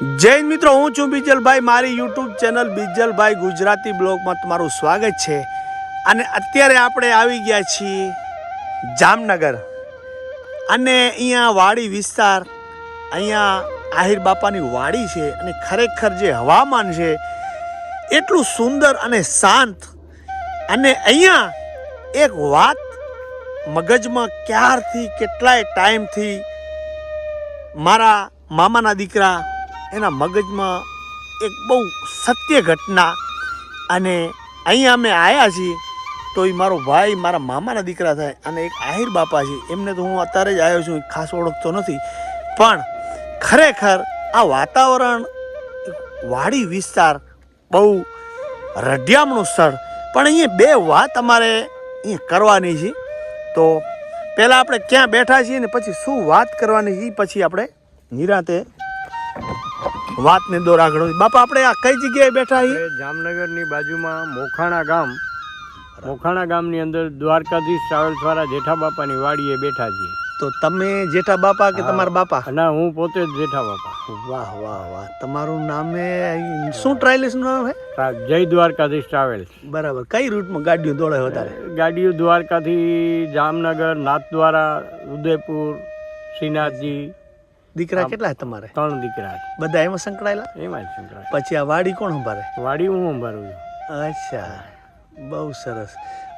જૈન મિત્રો, હું છું બીજલભાઈ. મારી યુટ્યુબ ચેનલ બીજલભાઈ ગુજરાતી બ્લોગમાં તમારું સ્વાગત છે. અને અત્યારે આપણે આવી ગયા છીએ જામનગર. અને અહીંયા વાડી વિસ્તાર, અહીંયા આહિર બાપાની વાડી છે અને ખરેખર જે હવામાન છે, એટલું સુંદર અને શાંત. અને અહીંયા એક વાત મગજમાં ક્યારથી, કેટલાય ટાઈમથી મારા મામાના દીકરા એના મગજમાં એક બહુ સત્ય ઘટના અને અહીંયા અમે આવ્યા છીએ, તો એ મારો ભાઈ, મારા મામાના દીકરા થાય અને એક આહિર બાપા છે. એમને તો હું અત્યારે જ આવ્યો છું, ખાસ ઓળખતો નથી. પણ ખરેખર આ વાતાવરણ, વાડી વિસ્તાર બહુ રઢિયામણું સ્થળ. પણ અહીંયા બે વાત અમારે અહીંયા કરવાની છે. તો પહેલાં આપણે ક્યાં બેઠા છીએ ને પછી શું વાત કરવાની છે પછી આપણે નિરાતે વાતને દોર આગળ બાપા આપણે આ કઈ જગ્યાએ બેઠા છીએ? જામનગરની બાજુમાં મોખાણા ગામ. મોખાણા ગામની અંદર દ્વારકાધીશ ટ્રાવેલ્સ વાળા જેઠા બાપાની વાડીએ બેઠા છીએ. તો તમે જેઠા બાપા કે તમારા બાપા? ના હું પોતે જ જેઠા બાપા. વાહ વાહ વાહ. તમારું નામે શું ટ્રાવેલ્સનું નામ હે? જય દ્વારકાધીશ ટ્રાવેલ્સ. બરાબર. કઈ રૂટમાં ગાડીઓ દોડે વધારે ગાડીઓ દ્વારકાથી જામનગર નાથદ્વારા ઉદયપુર શ્રીનાથજી દીકરા કેટલા તમારે? ત્રણ દીકરા બધા એમાં સંકળાયેલા? એમાં જ સંકળાય પછી આ વાડી કોણ સંભાળે? વાડી હું સંભાળું છું. અચ્છા બહુ સરસ.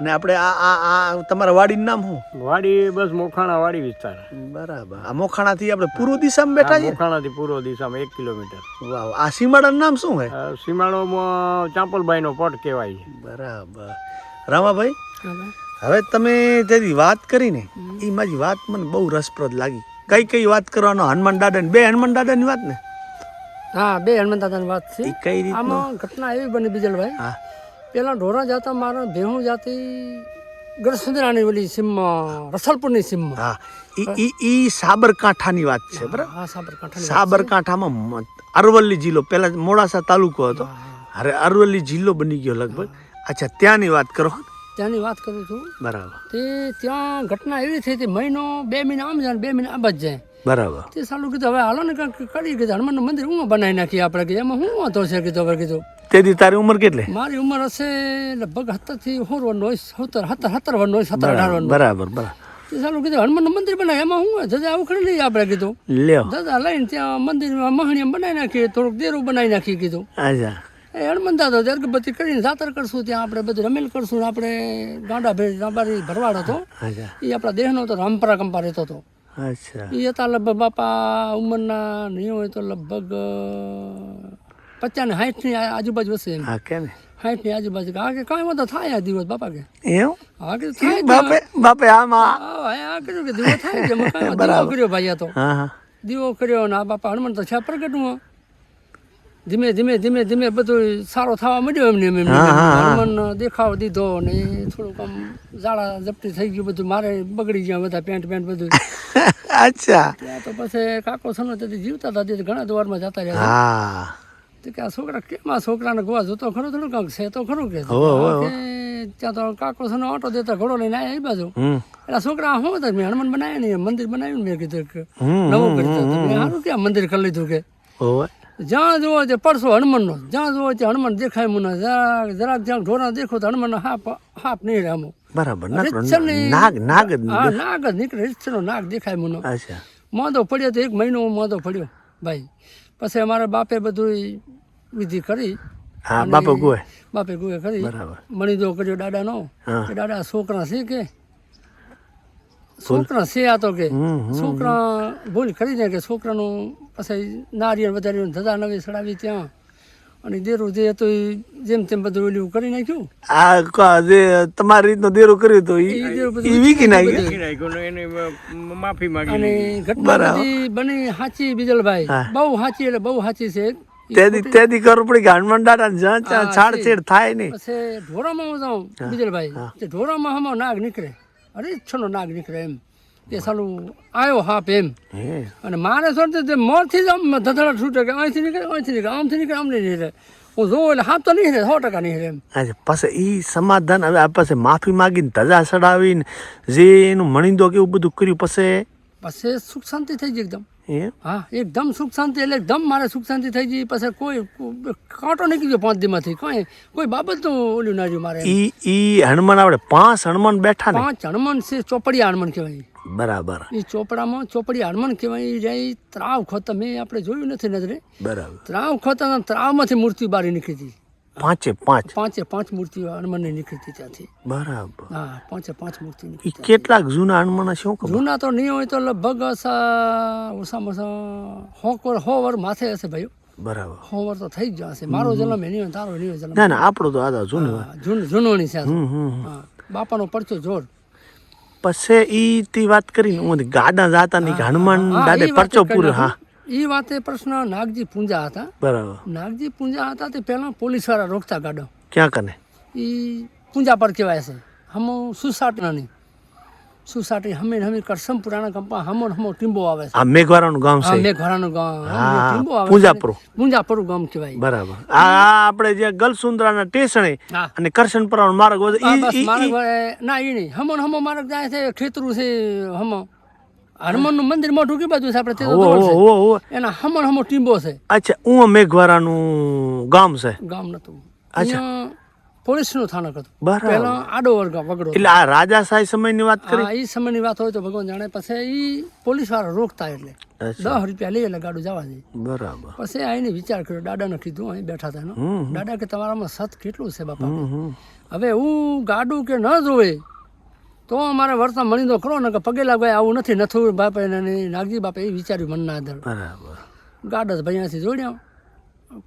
અને આપણે આ આ આ તમારા વાડીનું નામ શું? વાડી બસ મોખાણા વાડી વિસ્તાર. બરાબર. આ મોખાણાથી આપણે પૂર્વ દિશામાં બેઠા છીએ? મોખાણાથી પૂર્વ દિશામાં એક કિલોમીટર. વાહ. આ સીમાડાનું નામ શું છે સીમાડોમાં ચાંપલભાઈનો પટ કહેવાય છે. બરાબર. રામાભાઈ હવે તમે જેની વાત કરીને એ મારી વાત મને બહુ રસપ્રદ લાગી. કઈ કઈ વાત કરવાનો? હનુમાન દાદા બે હનુમાન દાદાની વાત ને? હા બે હનુમાન દાદાની વાત છે. એ કઈ રીતે આમાં ઘટના એવી બની બીજલભાઈ. હા. પેલા ઢોરા જાતા મારા ભેહું જાતી ગઢસુંદરાની ઓલી સીમમાં રસલપુરની સીમમાં. હા. ઈ ઈ ઈ સાબરકાંઠાની વાત છે બરાબર? હા સાબરકાંઠા સાબરકાંઠામાં અરવલ્લી જિલ્લો પહેલા મોડાસા તાલુકો હતો. હવે અરવલ્લી જિલ્લો બની ગયો લગભગ. અચ્છા ત્યાંની વાત કરો. ત્યાંની વાત કરું છું. બરાબર. તે ત્યાં ઘટના એવી થઈ હતી મહિનો બે મહિના આમ જાય બે મહિના આમ જ જાય. બરાબર. તે સાલું કીધું હવે હાલો ને કંઈક કરી કીધું. હનુમાનનું મંદિર હું બનાવી નાખીએ આપણે. કીધું એમાં શું વાંધો છે કીધું હવે કીધું. તેથી તારી ઉંમર કેટલી? મારી ઉંમર હશે લગભગ સત્તરથી સોળ વર્ષ હોય સત્તર સત્તર સત્તર વર્ષ હોય સત્તર અઢાર વર્ષ બરાબર બરાબર. તે સાલું કીધું હનુમાનનું મંદિર બનાવે એમાં હું દાદા આવું ખરી લઈએ આપણે કીધું. દાદા લઈને ત્યાં મંદિરમાં મહણિયમ બનાવી નાખીએ થોડુંક દેરું બનાવી નાખીએ કીધું. અચ્છા એ તો અગરબત્તી કરીને જાતર કરશું ત્યાં આપણે બધું રમેલ કરશું આપણે ગાંડા ભેળ રાબારી ભરવાડ હતો. એ આપણા દેહનો હતો રામપરા કંપા રહેતો હતો. એ હતા લગભગ બાપા ઉંમરના નહીં હોય તો લગભગ પચાસ ને સાઠની આજુબાજુ હશે એમ. કેમ? સાઠની આજુબાજુ. હા કે કાંઈ વાંધો થાય આ દિવસ બાપા કે. એવું? હા કે થાય બાપે બાપે આમાં હા કર્યું કે દીવો થાય કે દીવો કર્યો ભાઈ આ તો. હા હા. દીવો કર્યો ને આ બાપા હનુમાન તો છે પ્રગટમાં. ધીમે ધીમે ધીમે ધીમે બધું સારો થવા માંડ્યો એમને એમ એમ હા, હા, હા. હનુમાન દેખાવ દીધો ને થોડુંક આમ ઝાડા ઝપટી થઈ ગયું બધું મારે બગડી ગયા બધા પેન્ટ પેન્ટ બધું. અચ્છા. ત્યાં તો પછી કાકો સનો તેથી જીવતા હતા તે ઘણા દ્વારમાં જતા રહ્યા તો કે આ છોકરા કેમ આ છોકરાને ગોવા જોતો? ખરો થોડું કાંક છે તો ખરું કે. ત્યાં તો કાકો સનો ઓટો દેતા ઘોડો લઈને આવ્યા એ બાજુ. એટલે છોકરા શું હતા? મેં હનુમાન બનાવ્યા નહીં મંદિર બનાવ્યું ને મેં કીધું કે નવું કરી મેં સારું કે મંદિર કરી લીધું કે. જ્યાં જોવો તે પડશો હનુમાનનો જ્યાં જોવો તે હનુમાન દેખાય મને. જરાક જરાક જ્યાં ઢોરા દેખો તો હનુમાન હાપ હાપ નહીં રહે બરાબર. નાગ નાગ હા નાગ જ નીકળે. રીતસરનો નાગ દેખાય મને. અચ્છા. મોદો પડ્યો તો એક મહિનો માંદો પડ્યો ભાઈ. પછી અમારા બાપે બધું વિધિ કરી. હા બાપે ગોય બાપે ગુએ કરી. બરાબર. મણીદો કર્યો દાદાનો. હા. દાદા છોકરા છે કે? છોકરા છે આ તો કે. છોકરા ભૂલ કરીને કે છોકરાનું પછી નારિયેળ વધારે ધજા નવી ચડાવી ત્યાં. અને દેરું જે ઈ જેમ તેમ બધું ઓલું કરી નાખ્યું. આ જે તમારી રીતનો દેરો કર્યો તો એ વીકી નાખ્યો? માફી માંગી અને ઘટના બની સાચી બીજલભાઈ. બહુ સાચી એટલે બહુ સાચી છે. તેદી તેદી કરવું પડી કે હનુમાન દાદા જ્યાં છાડછેડ થાય નહીં. પછી ઢોરામાં હું. જાઉં બીજલભાઈ તે ઢોરામાં હમણાં નાગ નીકળે. અરે છનો નાગ નીકળે એમ. તે સાલું આવ્યો હાપ એમ. અને મારે શું તે મોરથી જ આમ ધધડા છૂટે કે અહીંથી નીકળે અહીંથી નીકળે આમથી નીકળે આમ નહીં નીકળે. હું જોઉં એટલે હાપ તો નહીં રહે સો ટકા નહીં રહે એમ. અચ્છા પછી એ સમાધાન હવે આ પાસે માફી માગીને ધજા ચડાવીને જે એનું મણિંદો કે એવું બધું કર્યું પછી? પછી સુખ શાંતિ થઈ ગઈ એકદમ. એમ? હા એકદમ સુખ શાંતિ એટલે એકદમ મારે સુખ શાંતિ થઈ ગઈ. પછી કોઈ કાંટો નીકળી ગયો પાંચ દીમાંથી. કોઈ કોઈ બાબત તો ઓલું ના રહ્યું મારે. ઈ ઈ હનુમાન આપણે પાંચ હનુમાન બેઠા ને? પાંચ હનુમાન છે ચોપડિયા હનુમાન કહેવાય. બરાબર. એ ચોપડામાં ચોપડી હનુમાન કહેવાય. જાય ત્રાવ ખોતા મેં આપણે જોયું નથી નજરે. બરાબર. ત્રાવ ખોતા ત્રાવમાંથી મૂર્તિ બારી નીકળી હતી પાંચે પાંચ. પાંચે પાંચ મૂર્તિઓ હનુમાનની નીકળતી ત્યાંથી. બરાબર. હા પાંચે પાંચ મૂર્તિ કેટલાક જૂના હનુમાન શું ખબર? જૂના તો નહીં હોય તો લગભગ ઓછા ઓછામાં ઓછા હો કોર- હો વર માથે હશે ભાઈ બરાબર. હો વર તો થઈ જ જશે. મારો જન્મ એની હોય તારો એની જન્મ. ના ના આપણો તો આદા જૂનો જૂનોની છે હમ હમ હા બાપાનો પરચો જોર. પછી ઈ તી વાત કરીને હું ગાડા જાતા ની કે હનુમાન દાદે પરચો પૂરો હા. ઈ વાતે પ્રશ્ન નાગજી પૂંજા હતા. બરાબર. નાગજી પૂંજા હતા તે પહેલા પોલીસવાળા રોકતા ગાડો. ક્યાં કને? ઈ પૂંજા પર કહેવાય છે. હમો સુસાટનાની સુસાટી હમે હમે કરસમ પુરાણા કંપા હમો હમો ટીંબો આવે છે. આ મેઘવારાનું ગામ છે. મેઘવારાનું ગામ ટીંબો આવે પૂંજાપુર. પૂંજાપુર ગામ કહેવાય. બરાબર. આ આપણે જે ગલસુંદરાના ટેસણે અને કરશનપરાનો માર્ગ હોય ઈ- ઈ- ઈ- ના એ નહીં. હમો હમો માર્ગ જાય છે ખેતરું છે હમો. હનુમાનનું મંદિર મોઢું કે બાજુ છે આપણે તે. એના હમણ ને હમો ટીંબો છે. અચ્છા ઉં મેઘવારાનું ગામ છે? ગામ નતું અચ્છા. પોલીસ પોલીસનું થાનક હતું. પહેલા આડો વર્ગ વગડો એટલે આ રાજા રાજાશાહી સમયની વાત કરી? એ સમયની વાત હોય તો ભગવાન જાણે. પછી એ પોલીસવાળા રોકતા એટલે. દસ રૂપિયા લઈ એટલે ગાડું જવા દે. બરાબર. પછી આઈને વિચાર કર્યો દાદાને કીધું અહીં બેઠા હતા. દાદા કે તમારામાં સત કેટલું છે બાપા. હવે હું ગાડું કે ન જોવે તો અમારે વર્તન મળી તો ખરો ને કે પગે લાગવાય આવું નથી નથું બાપે નાગજી બાપે એ વિચાર્યું મનના અંદર બરાબર. જ ભૈયાથી જોડ્યા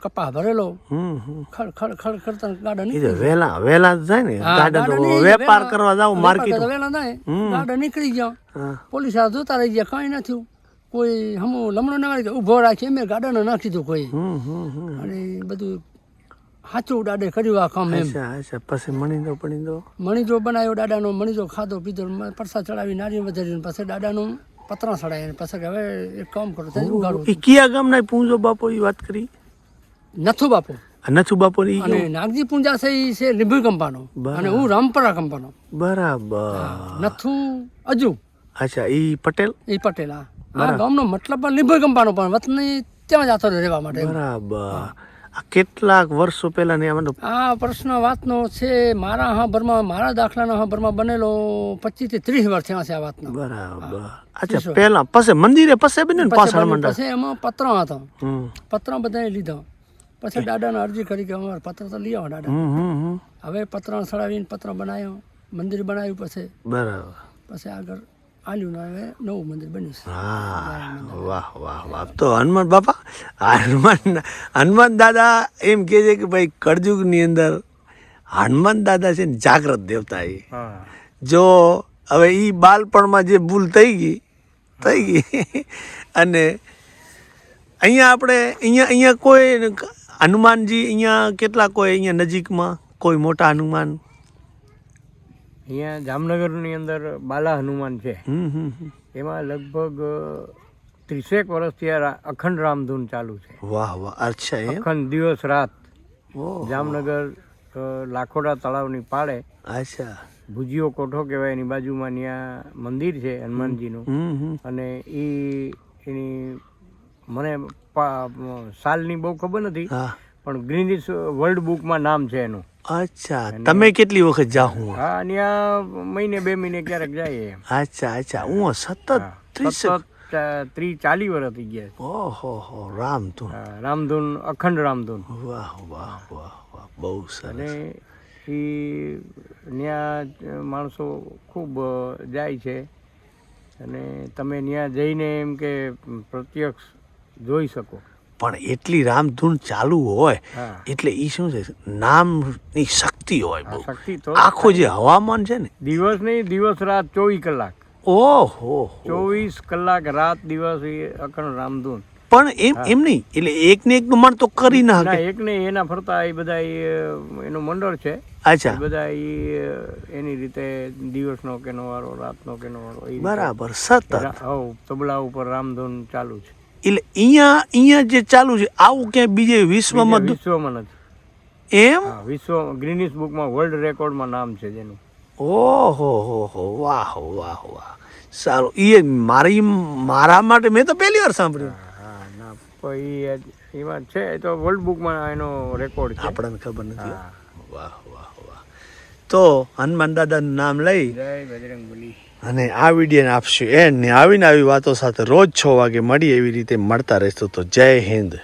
કપા ભરેલો હમ હમ. ખડ ખડ ખડ કરતા ગાડા નીકળી વેલા વેલા જ જાય ને. ગાડા તો વેપાર કરવા જાવ માર્કેટ વેલા જાય. ગાડા નીકળી ગયા. પોલીસ આ જોતા રહી ગયા કાંઈ ન થયું. કોઈ હમું લમણો ના ઊભો રાખી મેં ગાડાને નાખી દીધું કોઈ. હમ હમ હમ. અને બધું સાચું દાડે કર્યું આ કામ એમ. અચ્છા પછી મણીજો દો મણીજો બનાવ્યો દાદાનો મણીજો ખાધો પીધો પરસા ચડાવી નારી વધારીને પછી દાદાનું પતરા ચડાવ્યા અને પછી હવે એક કામ કરો ત્યાં ઉગાડો એ કયા ગામના પૂંજો બાપો એ વાત કરી? નથુ બાપો. નથુ બાપો અને નાગજી પૂંજા છે એ છે લીંબુ કંપાનો. અને હું રામપરા કંપાનો. બરાબર. નથુ અજુ. અચ્છા ઈ પટેલ? એ પટેલ હા. ગામનો મતલબ લીંબુ કંપાનો પણ વતની ત્યાં જતો રહેવા માટે બરાબર. કેટલાક વર્ષો પહેલા ને આ પ્રશ્ન વાતનો છે મારા હા ભરમાં મારા દાખલાના હા ભરમાં બનેલો પચીસથી ત્રીસ વર્ષ થયા છે આ વાતનો. બરાબર. અચ્છા પહેલા પછી મંદિરે પછી બન્યું પાછળ મંડળ પછી એમાં પત્ર હતો. પત્ર બધાએ લીધા. પછી દાદાને અરજી કરી કે અમારે પત્ર તો લઈ આવો દાદા. હવે પત્ર સડાવીને પત્ર બનાવ્યો. મંદિર બનાવ્યું પછી. બરાબર. પછી આગળ આલ્યું હવે નવું મંદિર બન્યું છે. હા વાહ વાહ વાહ. તો હનુમાન બાપા હનુમાન હનુમાન દાદા એમ કહે છે કે ભાઈ કળજુગની અંદર હનુમાન દાદા છે ને જાગ્રત દેવતા એ. જો હવે એ બાલપણમાં જે ભૂલ થઈ ગઈ થઈ ગઈ. અને અહીંયા આપણે અહીંયા અહીંયા કોઈ હનુમાનજી અહીંયા કેટલા કોઈ અહીંયા નજીકમાં કોઈ મોટા હનુમાન? અહીંયા જામનગરની અંદર બાલા હનુમાન છે. એમાં લગભગ ત્રીસેક વર્ષથી આ અખંડ રામધૂન ચાલુ છે. વાહ વાહ અચ્છા અખંડ દિવસ રાત જામનગર લાખોડા તળાવની પાળે અચ્છા. ભુજીયો કોઠો કહેવાય એની બાજુમાં ત્યાં મંદિર છે હનુમાનજીનું. અને એ એની મને સાલની બહુ ખબર નથી હા. પણ ગ્રીનિશ વર્લ્ડ બુકમાં નામ છે એનું. અચ્છા તમે કેટલી વખત જાઓ હું હા ત્યાં મહિને બે મહિને ક્યારેક જાય અચ્છા અચ્છા હું સતત ત્રીસ ત્રી ચાલી વર્ષ થઈ ગયા. ઓહો હો રામધૂન. હા, રામધૂન અખંડ રામધૂન. વાહ વાહ વાહ વાહ બહુ સરસ. એ ત્યાં માણસો ખૂબ જાય છે. અને તમે ત્યાં જઈને એમ કે પ્રત્યક્ષ જોઈ શકો. પણ એટલી રામધૂન ચાલુ હોય એટલે એ શું છે નામની શક્તિ હોય બહુ. શક્તિ તો આખું જે હવામાન છે ને. દિવસ નહીં દિવસ રાત ચોવીસ કલાક. ઓહો. ચોવીસ કલાક રાત દિવસ એ અખંડ રામધૂન. પણ એમ એમ નહીં એટલે એક ને એક નું મન તો કરી ના શકે એક ને એના ફરતા એ બધા એનું મંડળ છે. અચ્છા. બધા એ એની રીતે દિવસનો કેનો વારો રાતનો કેનો વારો બરાબર સતત. હવ તબલા ઉપર રામધૂન ચાલુ છે. એટલે અહીંયા અહીંયા જે ચાલુ છે આવું ક્યાંય બીજે વિશ્વમાં વિશ્વમાં નથી. એમ? વિશ્વ ગ્રીનિસ બુકમાં વર્લ્ડ રેકોર્ડમાં નામ છે જેનું. ઓહો હો હો વાહ વાહ વાહ. સારું. એ મારી મારા માટે મેં તો પહેલી વાર સાંભળ્યું. હા ના પછી એમાં છે એ તો વર્લ્ડ બુકમાં એનો રેકોર્ડ છે. આપણને ખબર નથી વાહ વાહ વાહ. તો હનુમાન દાદાનું નામ લઈ જય બજરંગ બલી અને આ વિડીયોને આપશું. એન્ડ ને આવીને આવી વાતો સાથે રોજ છ વાગે મળીએ એવી રીતે મળતા રહેશું. તો જય હિન્દ.